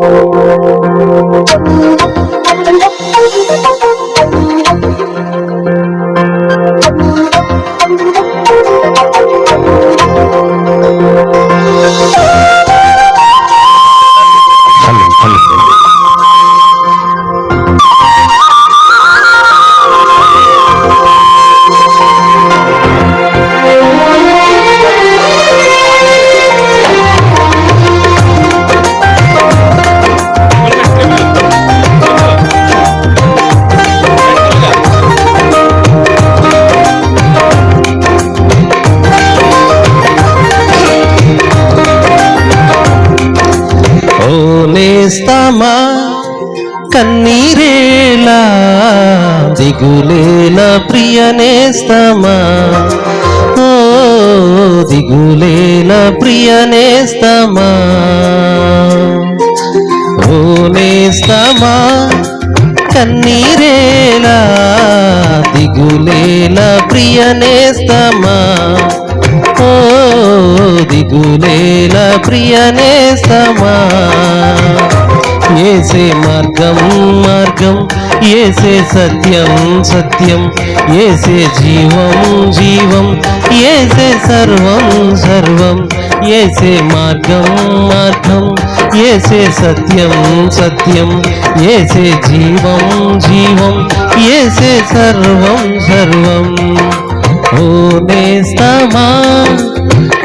Thank you. చేస్తామా? కన్నీరేలా? దిగులేలా ప్రియనేస్తామా? ఓ దిగులేలా ప్రియనేస్తామా? ఓ నేస్తామా? కన్నీరేలా? దిగులేలా ప్రియనేస్తామా? ఓ దిగులేల ప్రియనేస్తమా ఏసే మార్గం మార్గం ఏసే సత్యం సత్యం. ఏసే జీవం జీవం ఏసే సర్వం సర్వం. ఏసే మార్గం మార్గం ఏసే సత్యం సత్యం. ఏసే జీవం జీవం ఏసే సర్వం సర్వం. ఓ నేస్తమా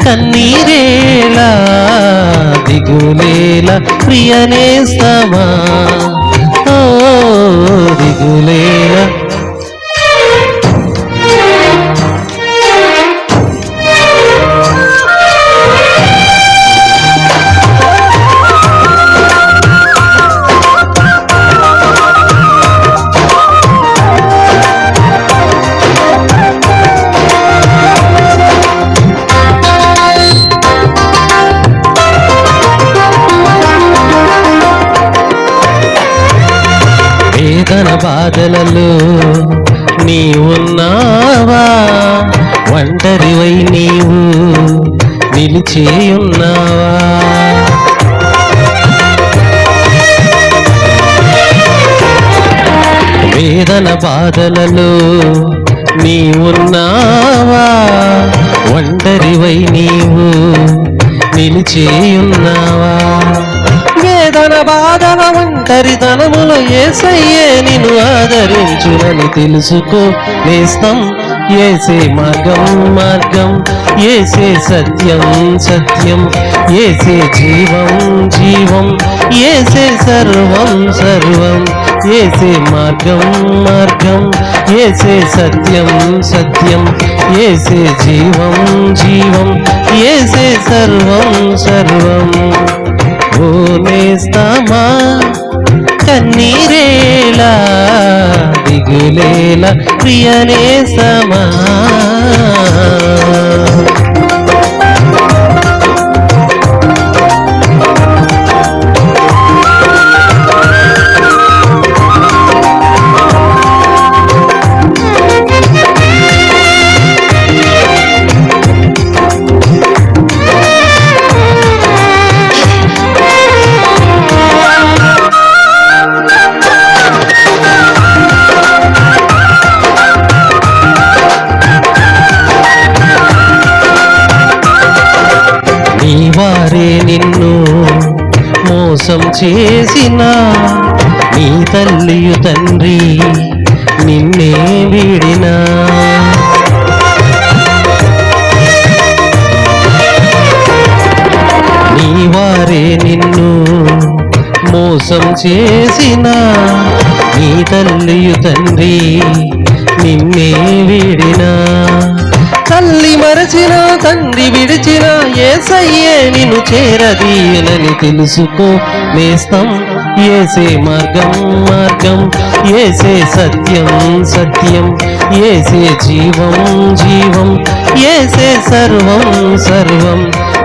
కన్నీరేలా దిగులేలా ప్రియనేస్తమా? బాధలలో నీ ఉన్నావా? ఒంటరివై నీవు నిలిచేయున్నావా వేదన బాధలలో నీ ఉన్నావా? ఒంటరివై నీవు నిలిచేయున్నావా వేదన బాధన ఒంటరితనములు ఏసయ్యే నిన్ను ఆదరించునని తెలుసుకో. నేస్తం ఏసే మార్గం మార్గం ఏసే సత్యం సత్యం ఏసే జీవం జీవం ఏసే సర్వం సర్వం ఏసే మార్గం మార్గం ఏసే సత్యం సత్యం ఏసే జీవం జీవం ఏసే సర్వం సర్వం. ఓ నేస్తమా కన్నీరేలా దిగులేల ప్రియనేసమా నీ వారే నిన్ను మోసం చేసిన నీ తల్లియు తండ్రి నిన్నే వీడినా. నీ వారే నిన్ను మోసం చేసిన నీ తల్లియు తండ్రి నిన్నే వీడినా. తల్లి మరచిన తండ్రి విడిచిన ఏసయ్యే నిన్ను చేరదీయనని తెలుసుకో. నేస్తం ఏసే మార్గం మార్గం ఏసే సత్యం సత్యం ఏసే జీవం జీవం ఏసే సర్వం సర్వం.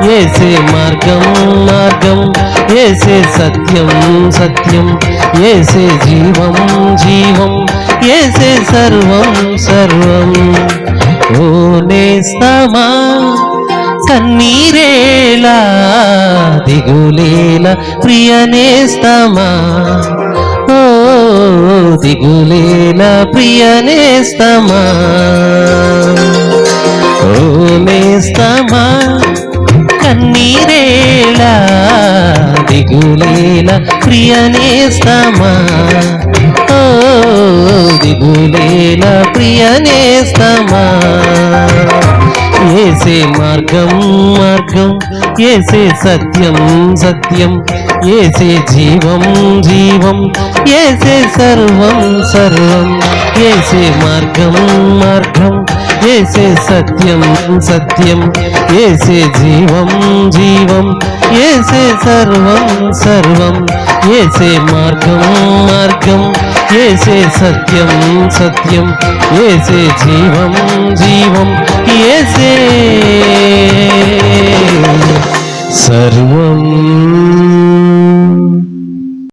ఏసే మార్గం మార్గం. ఏసే సత్యం సత్యం. ఏసే జీవం జీవం. ఏసే సర్వం సర్వం. ఓ నేస్తమా కన్నీరేలా దిగులేల ప్రియనేస్తమా ఓ దిగులేల ప్రియనేస్తమా ఓ నేస్తమా కన్నీరేలా దిగులేల ప్రియనేస్తమా? ఓ దిగులేల ప్రియనేస్తమా? ఏసే మార్గం మార్గం ఏసే సత్యం సత్యం ఏసే జీవం జీవం ఏసే సర్వం సర్వం ఏసే మార్గం మార్గం ఏసే సత్యం సత్యం? ఏసే జీవం జీవం. ఏసే సర్వం సర్వం. ఏసే మార్గం మార్గం. ఏసే సత్యం సత్యం. ఏసే జీవం జీవం. ఏసే సర్వం.